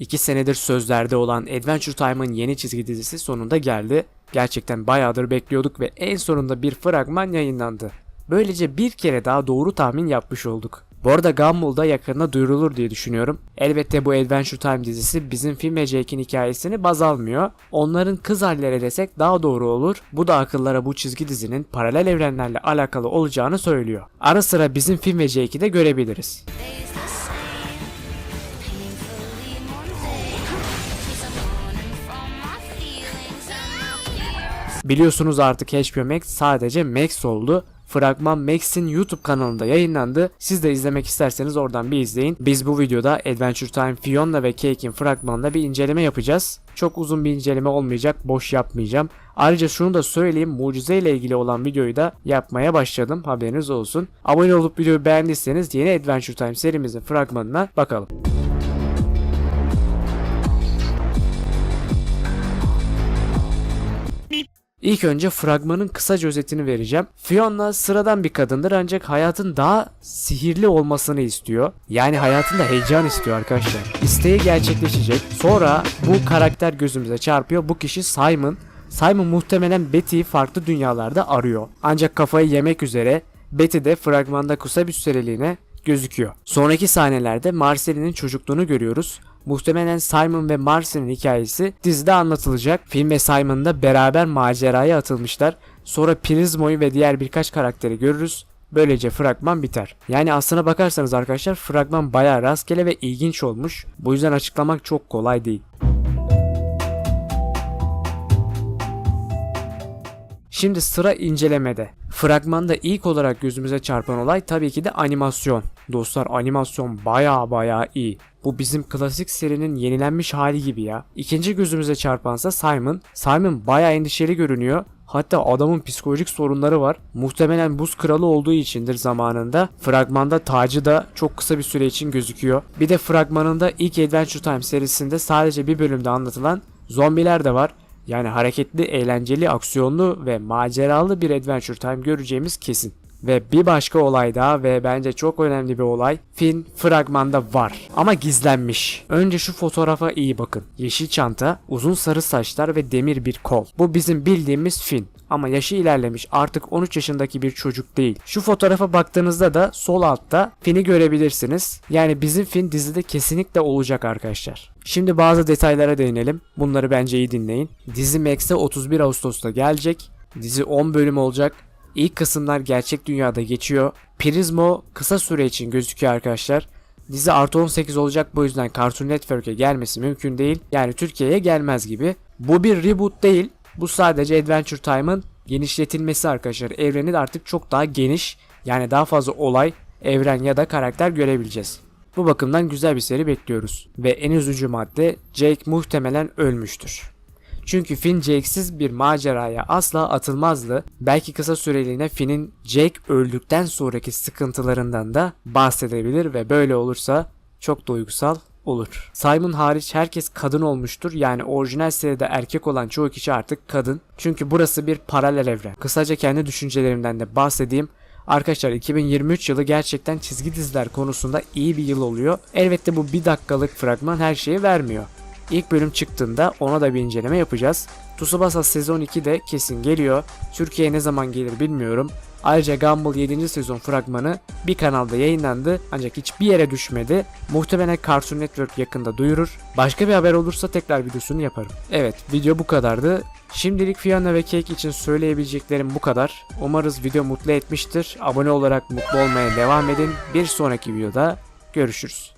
İki senedir sözlerde olan Adventure Time'ın yeni çizgi dizisi sonunda geldi. Gerçekten bayağıdır bekliyorduk ve en sonunda bir fragman yayınlandı. Böylece bir kere daha doğru tahmin yapmış olduk. Bu arada Gumball'da yakında duyurulur diye düşünüyorum. Elbette bu Adventure Time dizisi bizim film ve Jake'in hikayesini baz almıyor. Onların kız halleri desek daha doğru olur. Bu da akıllara bu çizgi dizinin paralel evrenlerle alakalı olacağını söylüyor. Ara sıra bizim film ve Jake'i de görebiliriz. Biliyorsunuz artık HBO Max sadece Max oldu. Fragman Max'in YouTube kanalında yayınlandı. Siz de izlemek isterseniz oradan bir izleyin. Biz bu videoda Adventure Time Fiona ve Cake'in fragmanında bir inceleme yapacağız. Çok uzun bir inceleme olmayacak, boş yapmayacağım. Ayrıca şunu da söyleyeyim, mucize ile ilgili olan videoyu da yapmaya başladım. Haberiniz olsun. Abone olup videoyu beğendiyseniz yeni Adventure Time serimizin fragmanına bakalım. İlk önce fragmanın kısaca özetini vereceğim. Fiona sıradan bir kadındır ancak hayatın daha sihirli olmasını istiyor. Yani hayatında heyecan istiyor arkadaşlar. İsteği gerçekleşecek. Sonra bu karakter gözümüze çarpıyor. Bu kişi Simon. Simon muhtemelen Betty'yi farklı dünyalarda arıyor. Ancak kafayı yemek üzere Betty de fragmanda kısa bir süreliğine gözüküyor. Sonraki sahnelerde Marcel'in çocukluğunu görüyoruz. Muhtemelen Simon ve Marcel'in hikayesi dizide anlatılacak. Film ve Simon da beraber maceraya atılmışlar. Sonra Prismo'yu ve diğer birkaç karakteri görürüz. Böylece fragman biter. Yani aslına bakarsanız arkadaşlar fragman bayağı rastgele ve ilginç olmuş. Bu yüzden açıklamak çok kolay değil. Şimdi sıra incelemede. Fragmanda ilk olarak gözümüze çarpan olay tabii ki de animasyon. Dostlar animasyon baya baya iyi. Bu bizim klasik serinin yenilenmiş hali gibi ya. İkinci gözümüze çarpansa Simon. Simon baya endişeli görünüyor. Hatta adamın psikolojik sorunları var. Muhtemelen buz kralı olduğu içindir zamanında. Fragmanda tacı da çok kısa bir süre için gözüküyor. Bir de fragmanında ilk Adventure Time serisinde sadece bir bölümde anlatılan zombiler de var. Yani hareketli, eğlenceli, aksiyonlu ve maceralı bir Adventure Time göreceğimiz kesin. Ve bir başka olay daha ve bence çok önemli bir olay. Finn fragmanda var ama gizlenmiş. Önce şu fotoğrafa iyi bakın. Yeşil çanta, uzun sarı saçlar ve demir bir kol. Bu bizim bildiğimiz Finn. Ama yaşı ilerlemiş artık 13 yaşındaki bir çocuk değil. Şu fotoğrafa baktığınızda da sol altta Finn'i görebilirsiniz. Yani bizim Finn dizide kesinlikle olacak arkadaşlar. Şimdi bazı detaylara değinelim. Bunları bence iyi dinleyin. Dizi Max'e 31 Ağustos'ta gelecek. Dizi 10 bölüm olacak. İlk kısımlar gerçek dünyada geçiyor. Prismo kısa süre için gözüküyor arkadaşlar. Dizi artı 18 olacak bu yüzden Cartoon Network'e gelmesi mümkün değil. Yani Türkiye'ye gelmez gibi. Bu bir reboot değil. Bu sadece Adventure Time'ın genişletilmesi arkadaşlar. Evreni artık çok daha geniş. Yani daha fazla olay, evren ya da karakter görebileceğiz. Bu bakımdan güzel bir seri bekliyoruz. Ve en üzücü madde Jake muhtemelen ölmüştür. Çünkü Finn Jake'siz bir maceraya asla atılmazdı. Belki kısa süreliğine Finn'in Jake öldükten sonraki sıkıntılarından da bahsedebilir ve böyle olursa çok duygusal olur. Simon hariç herkes kadın olmuştur. Yani orijinal seride erkek olan çoğu kişi artık kadın. Çünkü burası bir paralel evren. Kısaca kendi düşüncelerimden de bahsedeyim. Arkadaşlar 2023 yılı gerçekten çizgi diziler konusunda iyi bir yıl oluyor. Elbette bu bir dakikalık fragman her şeyi vermiyor. İlk bölüm çıktığında ona da bir inceleme yapacağız. Tsubasa sezon 2 de kesin geliyor. Türkiye'ye ne zaman gelir bilmiyorum. Ayrıca Gumball 7. sezon fragmanı bir kanalda yayınlandı ancak hiçbir yere düşmedi. Muhtemelen Cartoon Network yakında duyurur. Başka bir haber olursa tekrar videosunu yaparım. Evet video bu kadardı. Şimdilik Fiona ve Cake için söyleyebileceklerim bu kadar. Umarız video mutlu etmiştir. Abone olarak mutlu olmaya devam edin. Bir sonraki videoda görüşürüz.